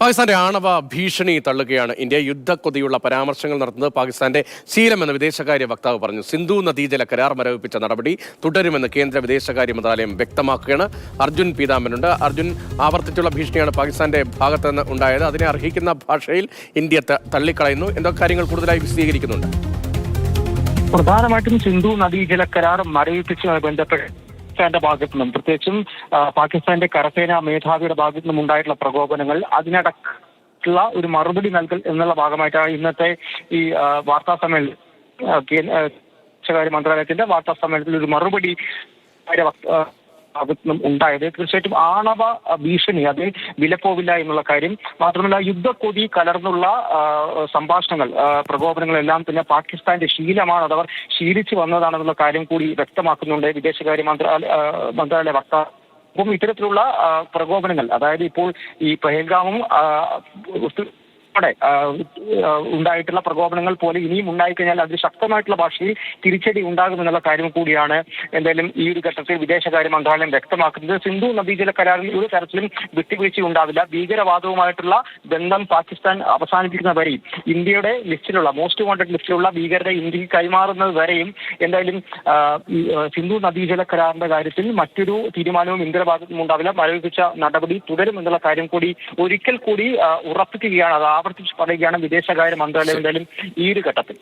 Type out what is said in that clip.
പാകിസ്ഥാന്റെ ആണവ ഭീഷണി തള്ളുകയാണ്. ഇന്ത്യ യുദ്ധക്കൊതിയുള്ള പരാമർശങ്ങൾ നടത്തുന്നത് പാകിസ്ഥാന്റെ ശീലമെന്ന് വിദേശകാര്യ വക്താവ് പറഞ്ഞു. സിന്ധു നദീജല കരാർ മരവിപ്പിച്ച നടപടി തുടരുമെന്ന് കേന്ദ്ര വിദേശകാര്യ മന്ത്രാലയം വ്യക്തമാക്കുകയാണ്. അർജുൻ പീതാമ്പനുണ്ട് അർജുൻ ആവർത്തിച്ചുള്ള ഭീഷണിയാണ് പാകിസ്ഥാന്റെ ഭാഗത്ത് നിന്ന് ഉണ്ടായത്. അതിനെ അർഹിക്കുന്ന ഭാഷയിൽ ഇന്ത്യ തള്ളിക്കളയുന്നു. എന്തൊക്കെ കാര്യങ്ങൾ കൂടുതലായി വിശദീകരിക്കുന്നുണ്ട്. പ്രധാനമായിട്ടും സിന്ധു നദീജല കരാർ മരവിപ്പിച്ചുമായി ബന്ധപ്പെട്ട് പാകിസ്ഥാന്റെ ഭാഗത്തു നിന്നും പ്രത്യേകിച്ചും പാകിസ്ഥാന്റെ കരസേനാ മേധാവിയുടെ ഭാഗത്തു നിന്നും ഉണ്ടായിട്ടുള്ള പ്രകോപനങ്ങൾ അതിനടക്കുള്ള ഒരു മറുപടി നൽകൽ എന്നുള്ള ഭാഗമായിട്ടാണ് ഇന്നത്തെ ഈ വാർത്താ സമ്മേളനം വിദേശകാര്യ മന്ത്രാലയത്തിന്റെ വാർത്താ സമ്മേളനത്തിൽ ഒരു മറുപടി ഭാഗത്തു നിന്നും ഉണ്ടായത്. തീർച്ചയായിട്ടും ആണവ ഭീഷണി അത് വിലപ്പോവില്ല എന്നുള്ള കാര്യം. മാത്രമല്ല യുദ്ധക്കൊതി കലർന്നുള്ള സംഭാഷണങ്ങൾ പ്രകോപനങ്ങളെല്ലാം തന്നെ പാകിസ്ഥാന്റെ ശീലമാണ്. അതവർ ശീലിച്ചു വന്നതാണെന്നുള്ള കാര്യം കൂടി വ്യക്തമാക്കുന്നുണ്ട് വിദേശകാര്യ മന്ത്രാലയ മന്ത്രാലയ വക്താവ്. അപ്പം ഇത്തരത്തിലുള്ള പ്രകോപനങ്ങൾ അതായത് ഇപ്പോൾ ഈ പഹൽഗാമും ഉൾപ്പെടെ ആ, ആ, ഉണ്ടായിട്ടുള്ള പ്രകോപനങ്ങൾ പോലെ ഇനിയും ഉണ്ടായിക്കഴിഞ്ഞാൽ അതിന് ശക്തമായിട്ടുള്ള ഭാഷയിൽ തിരിച്ചടി ഉണ്ടാകുമെന്നുള്ള കാര്യം കൂടിയാണ് എന്തായാലും ഈ ഒരു ഘട്ടത്തിൽ വിദേശകാര്യ മന്ത്രാലയം വ്യക്തമാക്കുന്നത്. സിന്ധു നദീജല കരാറിൽ ഒരു തരത്തിലും വിട്ടുവീഴ്ച ഉണ്ടാവില്ല. ഭീകരവാദവുമായിട്ടുള്ള ബന്ധം പാകിസ്ഥാൻ അവസാനിപ്പിക്കുന്ന വരെയും ഇന്ത്യയുടെ ലിസ്റ്റിലുള്ള മോസ്റ്റ് വാണ്ടഡ് ലിസ്റ്റിലുള്ള ഭീകരരെ ഇന്ത്യയ്ക്ക് കൈമാറുന്നത് വരെയും എന്തായാലും ആ, ആ, സിന്ധു നദീജല കരാറിന്റെ കാര്യത്തിൽ മറ്റൊരു തീരുമാനവും ഇന്ത്യയുടെ ഉണ്ടാവില്ല മരവിപ്പിച്ച നടപടി തുടരും എന്നുള്ള കാര്യം കൂടി ഒരിക്കൽ കൂടി ആ, ഉറപ്പിക്കുകയാണ്. അത് ആവർത്തിച്ച് പറയുകയാണ് വിദേശകാര്യ മന്ത്രാലയം എന്തായാലും ഈ ഒരു ഘട്ടത്തിൽ.